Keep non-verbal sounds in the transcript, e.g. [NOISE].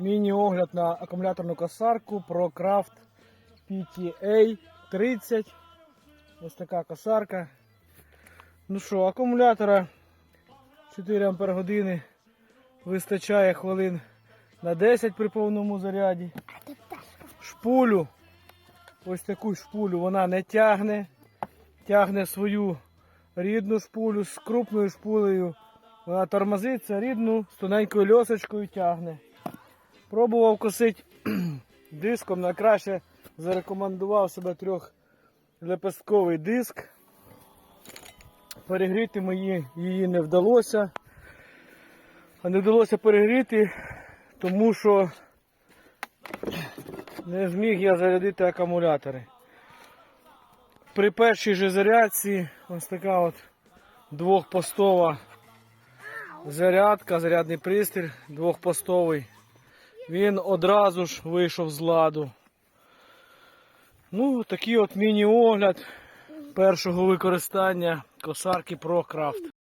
Міні-огляд на акумуляторну косарку ProCraft PTA 30. Ось така косарка. Ну що, акумулятора 4 Ампер години вистачає хвилин на 10 при повному заряді. Шпулю, ось таку шпулю вона не тягне. Тягне свою рідну шпулю з крупною шпулею. Вона тормозиться рідну, з тоненькою льосочкою тягне. Пробував косити [CLEARS THROAT] диском, на краще зарекомендував себе трьохлепестковий диск. Перегріти мені її не вдалося. А не вдалося перегріти, тому що не зміг я зарядити акумулятори. При першій же зарядці ось така от двохпостова зарядка, зарядний пристрій двохпостовий. Він одразу ж вийшов з ладу. Ну, такий от міні-огляд першого використання косарки ProCraft.